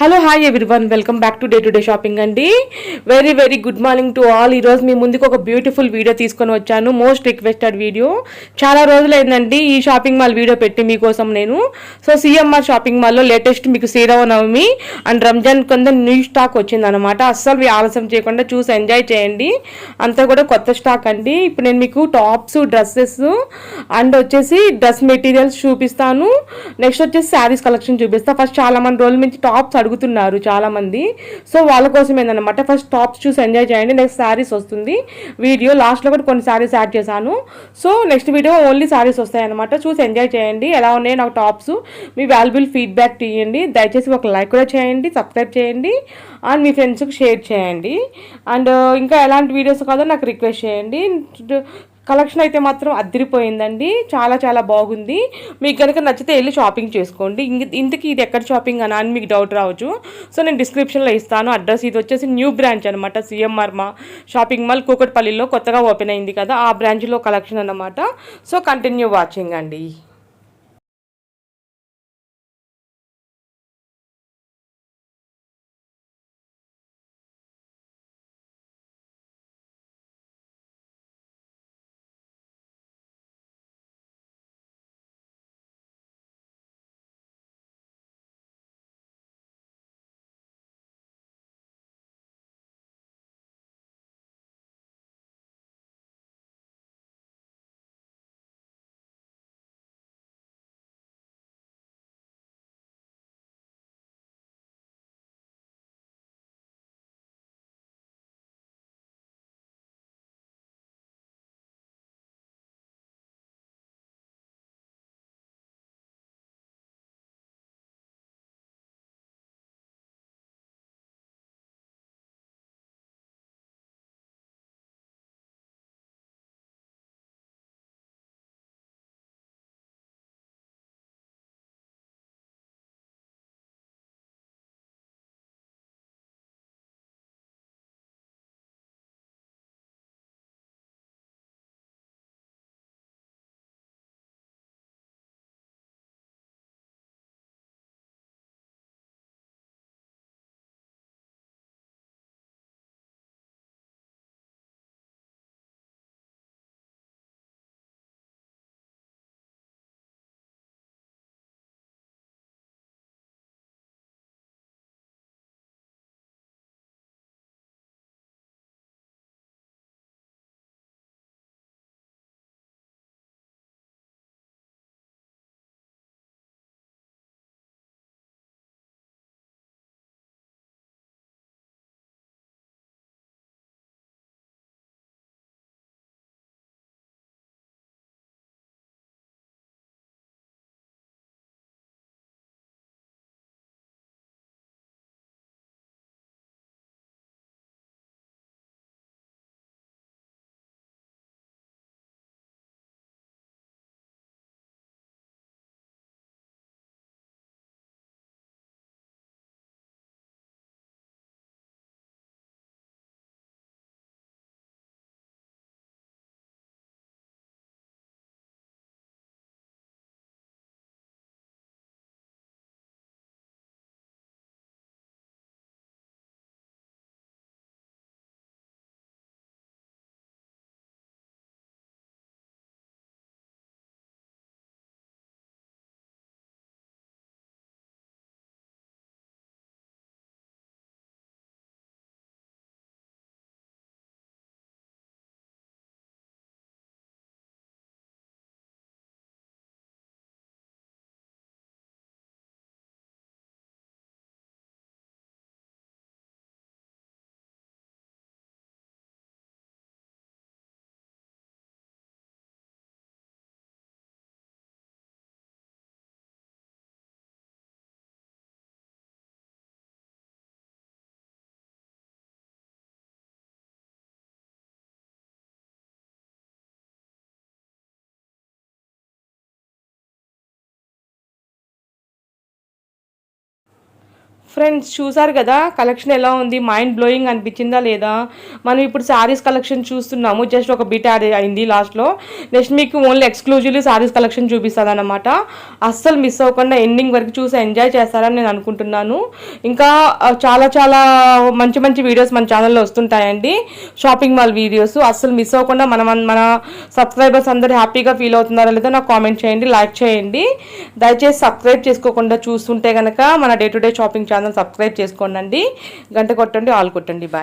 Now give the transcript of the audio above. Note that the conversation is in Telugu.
Hello hi everyone welcome back to day to day shopping అండి. Very very good morning to all ఈరోజు మీ ముందుకు ఒక బ్యూటిఫుల్ వీడియో తీసుకొని వచ్చాను. మోస్ట్ రిక్వెస్టెడ్ వీడియో చాలా రోజులైందండి ఈ షాపింగ్ మాల్ వీడియో పెట్టి మీకోసం నేను. సో సిఎంఆర్ షాపింగ్ మాల్లో లేటెస్ట్ మీకు శ్రీరామనవమి అండ్ రంజాన్ కొంత న్యూ స్టాక్ వచ్చిందనమాట అస్సలు మీ ఆలస్యం చేయకుండా చూసి ఎంజాయ్ చేయండి. అంతా కూడా కొత్త స్టాక్ అండి. ఇప్పుడు నేను మీకు టాప్స్ డ్రెస్సెస్ అండ్ వచ్చేసి డ్రెస్ మెటీరియల్స్ చూపిస్తాను. నెక్స్ట్ వచ్చేసి శారీస్ కలెక్షన్ చూపిస్తాను ఫస్ట్ చాలా మంది రోజుల నుంచి టాప్స్ అడుగుతున్నారు చాలామంది. సో వాళ్ళ కోసం ఏంటన్నమాట ఫస్ట్ టాప్స్ చూసి ఎంజాయ్ చేయండి నెక్స్ట్ శారీస్ వస్తుంది. వీడియో లాస్ట్లో కూడా కొన్ని శారీస్ యాడ్ చేశాను. So next video only saris వస్తాయన్నమాట చూసి ఎంజాయ్ చేయండి. ఎలా ఉన్నాయి నాకు టాప్స్ మీ వాల్యుబుల్ ఫీడ్బ్యాక్ తీయండి. దయచేసి ఒక లైక్ కూడా చేయండి సబ్స్క్రైబ్ చేయండి. అండ్ మీ ఫ్రెండ్స్కి షేర్ చేయండి. అండ్ uh, ఇంకా ఎలాంటి వీడియోస్ కాదో నాకు రిక్వెస్ట్ చేయండి. కలెక్షన్ అయితే మాత్రం అద్దరిపోయిందండి. చాలా చాలా బాగుంది. మీకు కనుక నచ్చితే వెళ్ళి షాపింగ్ చేసుకోండి. ఇంతకీ ఇది ఎక్కడ షాపింగ్ అనా అని మీకు డౌట్ రావచ్చు. సో నేను డిస్క్రిప్షన్లో ఇస్తాను. అడ్రస్ ఇది వచ్చేసి న్యూ బ్రాంచ్ అనమాట సిఎంఆర్ మా షాపింగ్ మాల్ కూకట్పల్లిలో కొత్తగా ఓపెన్ అయింది కదా ఆ బ్రాంచ్లో కలెక్షన్ అనమాట సో కంటిన్యూ వాచింగ్ అండి. ఫ్రెండ్స్ చూసారు కదా? కలెక్షన్ ఎలా ఉంది? మైండ్ బ్లోయింగ్ అనిపించిందా లేదా? మనం ఇప్పుడు శారీస్ కలెక్షన్ చూస్తున్నాము. జస్ట్ ఒక బిట్ యాడ్ అయింది లాస్ట్లో నెక్స్ట్ మీకు ఓన్లీ ఎక్స్క్లూజివ్లీ శారీస్ కలెక్షన్ చూపిస్తుంది అనమాట అస్సలు మిస్ అవ్వకుండా ఎండింగ్ వరకు చూసి ఎంజాయ్ చేస్తారని నేను అనుకుంటున్నాను. ఇంకా చాలా చాలా మంచి మంచి వీడియోస్ మన ఛానల్లో వస్తుంటాయండి. షాపింగ్ మాల్ వీడియోస్ అస్సలు మిస్ అవ్వకుండా మనం మన సబ్స్క్రైబర్స్ అందరూ హ్యాపీగా ఫీల్ అవుతున్నారా లేదో నాకు కామెంట్ చేయండి లైక్ చేయండి. దయచేసి సబ్స్క్రైబ్ చేసుకోకుండా చూస్తుంటే కనుక మన day to day shopping channel subscribe చేసుకోండి గంట కొట్టండి ఆల్ కొట్టండి. బాయ్